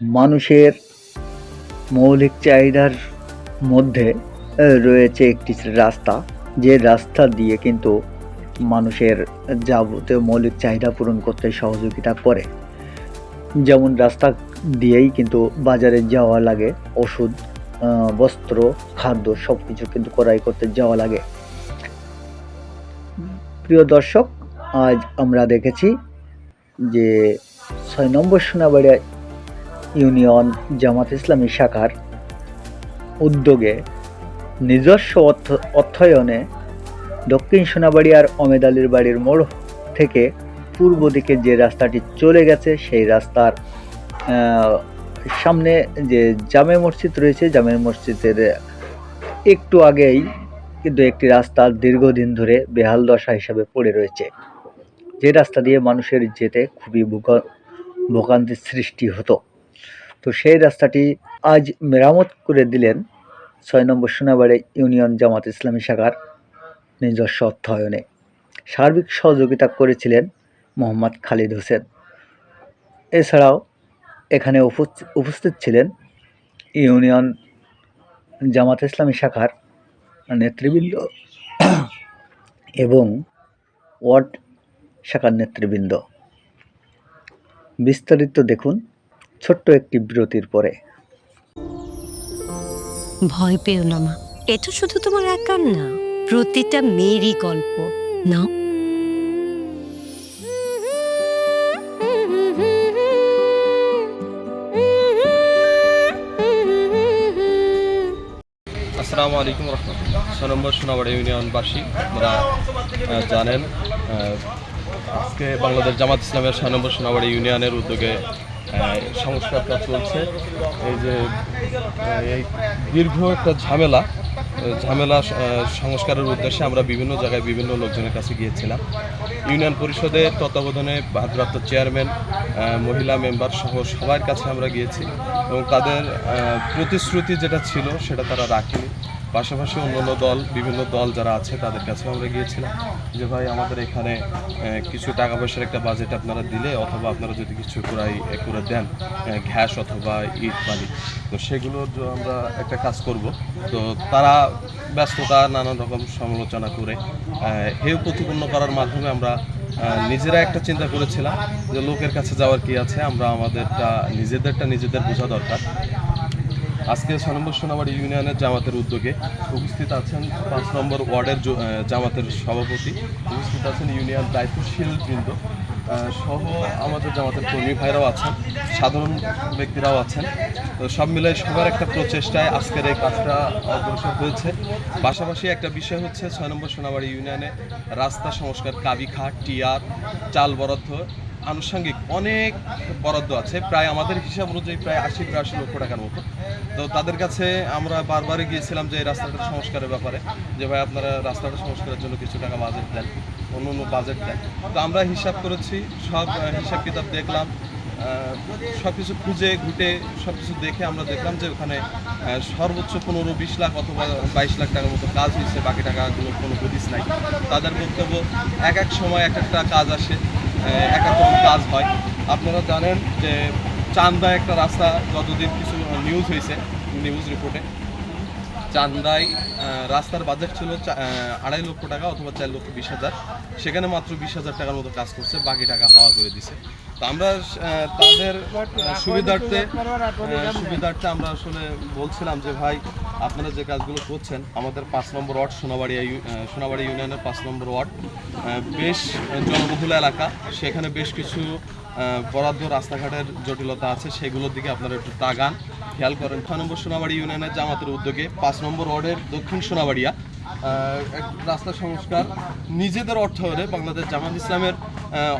মানুষের মৌলিক চাহিদার মধ্যে রয়েছে একটি রাস্তা। যে রাস্তা দিয়ে কিন্তু মানুষের যাবতীয় মৌলিক চাহিদা পূরণ করতে সহযোগিতা করে। যেমন রাস্তা দিয়েই কিন্তু বাজারে যাওয়া লাগে, ওষুধ বস্ত্র, খাদ্য সব কিছু কিন্তু ক্রয় করতে যাওয়া লাগে। প্রিয় দর্শক, আজ আমরা দেখেছি যে ছয় নম্বর সোনাবাড়িয়া ইউনিয়ন জামাত ইসলামী শাখার উদ্যোগে নিজস্ব অর্থ, অর্থায়নে দক্ষিণ সোনাবাড়িয়ার অমেদ আলীর বাড়ির মোড় থেকে পূর্ব দিকে যে রাস্তাটি চলে গেছে, সেই রাস্তার সামনে যে জামে মসজিদ রয়েছে, জামে মসজিদের একটু আগেই কিন্তু একটি রাস্তা দীর্ঘদিন ধরে বেহাল দশা হিসাবে পড়ে রয়েছে। যে রাস্তা দিয়ে মানুষের যেতে খুবই ভোগা- ভোগান্তির সৃষ্টি হতো। তো সেই রাস্তাটি আজ মেরামত করে দিলেন ছয় নম্বর সোনাবাড়ি ইউনিয়ন জামাত ইসলামী শাখার নিজস্ব অর্থায়নে। সার্বিক সহযোগিতা করেছিলেন মোহাম্মদ খালিদ হোসেন। এছাড়াও এখানে উপস্থিত ছিলেন ইউনিয়ন জামাত ইসলামী শাখার নেতৃবৃন্দ এবং ওয়ার্ড শাখার নেতৃবৃন্দ। বিস্তারিত দেখুন ছোট্ট একটি বিরতির পরে। ভয় পেও না মা। এটা শুধু তোমার একার না প্রতিটা মেয়েরই গল্প না? আসসালামু আলাইকুম রহমতুল্লাহ। ছ নম্বর সোনাবাড়ি ইউনিয়নবাসী আপনারা জানেন আজকে বাংলাদেশ জামাত ইসলামের ছ নম্বর সোনাবাড়ি ইউনিয়নের উদ্যোগে আহ, সংস্কার কাজ চলছে। এই যে এই দীর্ঘ একটা ঝামেলা ঝামেলা সংস্কারের উদ্দেশ্যে আমরা বিভিন্ন জায়গায় বিভিন্ন লোকজনের কাছে গিয়েছিলাম। ইউনিয়ন পরিষদের তত্ত্বাবধানে ভারপ্রাপ্ত চেয়ারম্যান মহিলা মেম্বার সহ সবার কাছে আমরা গিয়েছি এবং তাদের প্রতিশ্রুতি যেটা ছিল সেটা তারা রাখেনি। পাশাপাশি অন্যান্য দল, বিভিন্ন দল যারা আছে, তাদের কাছেও আমরা গিয়েছিলাম যে, ভাই, আমাদের এখানে কিছু টাকা পয়সার একটা বাজেট আপনারা দিলে, অথবা আপনারা যদি কিছু করাই করে দেন ঘ্যাস অথবা ইট বালি তো সেগুলোর আমরা একটা কাজ করব। তো তারা ব্যস্ততা, নানান রকম সমালোচনা করে হেয় প্রতিপন্ন করার মাধ্যমে আমরা নিজেরা একটা চিন্তা করেছিলাম যে, লোকের কাছে যাওয়ার কি আছে? আমরা আমাদেরটা, নিজেদেরটা নিজেদের বোঝা দরকার। আজকে নম্বর সোনাবাড়ি ইউনিয়নের জামাতের উদ্যোগে উপস্থিত আছেন পাঁচ নম্বর ওয়ার্ডের জামাতের সভাপতি, উপস্থিত আছেন ইউনিয়ন দায়িত্বশীল বৃন্দ সহ আমাদের জামাতের কর্মী ভাইরাও আছেন, সাধারণ ব্যক্তিরাও আছেন। তো সব মিলে সবার একটা প্রচেষ্টায় আজকের এই কাজটা অগ্রসর হয়েছে। পাশাপাশি একটা বিষয় হচ্ছে ছয় নম্বর সোনাবাড়ি ইউনিয়নে রাস্তা সংস্কার কাবিখা টিয়ার, চাল বরাদ্দ আনুষঙ্গিক অনেক বরাদ্দ আছে, প্রায় আমাদের হিসাব অনুযায়ী প্রায় আশি বিরাশি লক্ষ টাকার মতো। তো তাদের কাছে আমরা বারবারই গিয়েছিলাম যে রাস্তাটা সংস্কারের ব্যাপারে, যে ভাই আপনারা রাস্তাটা সংস্কারের জন্য কিছু টাকা বাজেট দেন, অন্য অন্য বাজেট দেন। তো আমরা হিসাব করেছি, সব হিসাব কিতাব দেখলাম সব কিছু খুঁজে ঘুটে সব কিছু দেখে আমরা দেখলাম যে ওখানে সর্বোচ্চ পনেরো, বিশ লাখ অথবা বাইশ লাখ টাকার মতো কাজ হয়েছে, বাকি টাকাগুলো কোনো হদিস নাই। তাদের বক্তব্য এক এক সময় এক একটা কাজ আসে আহ, এক এক কাজ হয়। আপনারা জানেন যে চান্দায় একটা রাস্তা যতদিন কিছু নিউজ হয়েছে নিউজ রিপোর্টে চান্দায় রাস্তার বাজেট ছিল আড়াই লক্ষ টাকা অথবা চার লক্ষ বিশ হাজার। সেখানে মাত্র বিশ হাজার টাকার মতো কাজ করছে বাকি টাকা হাওয়া করে দিছে। আমরা তাদের সুবিধার্থে সুবিধার্থে আমরা আসলে বলছিলাম যে ভাই আপনারা যে কাজগুলো করছেন আমাদের পাঁচ নম্বর ওয়ার্ড সোনাবাড়ি ইউ- আহ, সোনাবাড়ি ইউনিয়নের পাঁচ নম্বর ওয়ার্ড বেশ জনবহুল এলাকা। সেখানে বেশ কিছু বরাদ্দ রাস্তাঘাটের জটিলতা আছে সেগুলোর দিকে আপনারা একটু তাগান খেয়াল করেন ছয় নম্বর সোনাবাড়ি ইউনিয়নের জামাতের উদ্যোগে পাঁচ নম্বর ওয়ার্ডের দক্ষিণ সোনাবাড়িয়া এক রাস্তা সংস্কার নিজেদের অর্থায়নে বাংলাদেশ জামাত ইসলামের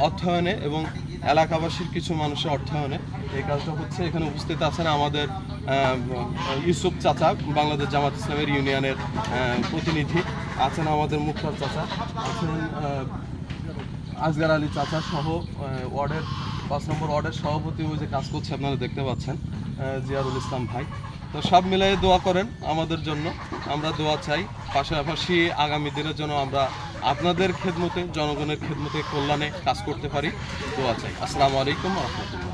অর্থায়নে এবং এলাকাবাসীর কিছু মানুষের অর্থায়নে এই কাজটা হচ্ছে। এখানে উপস্থিত আছেন আমাদের ইউসুফ চাচা, বাংলাদেশ জামাত ইসলামের ইউনিয়নের প্রতিনিধি। আছেন আমাদের মুখতার চাচা, আছেন আজগার আলী চাচা সহ ওয়ার্ডের, পাঁচ নম্বর ওয়ার্ডের সভাপতি ওই যে কাজ করছে, আপনারা দেখতে পাচ্ছেন জিয়ারুল ইসলাম ভাই। তো সব মিলিয়ে দোয়া করেন আমাদের জন্য। আমরা দোয়া চাই, পাশাপাশি আগামী দিনের জন্য আমরা আপনাদের খেদমতে জনগণের খেদমতে কল্যাণে কাজ করতে পারি। দোয়া চাই। আসসালামু আলাইকুম রহমতুল্লাহ।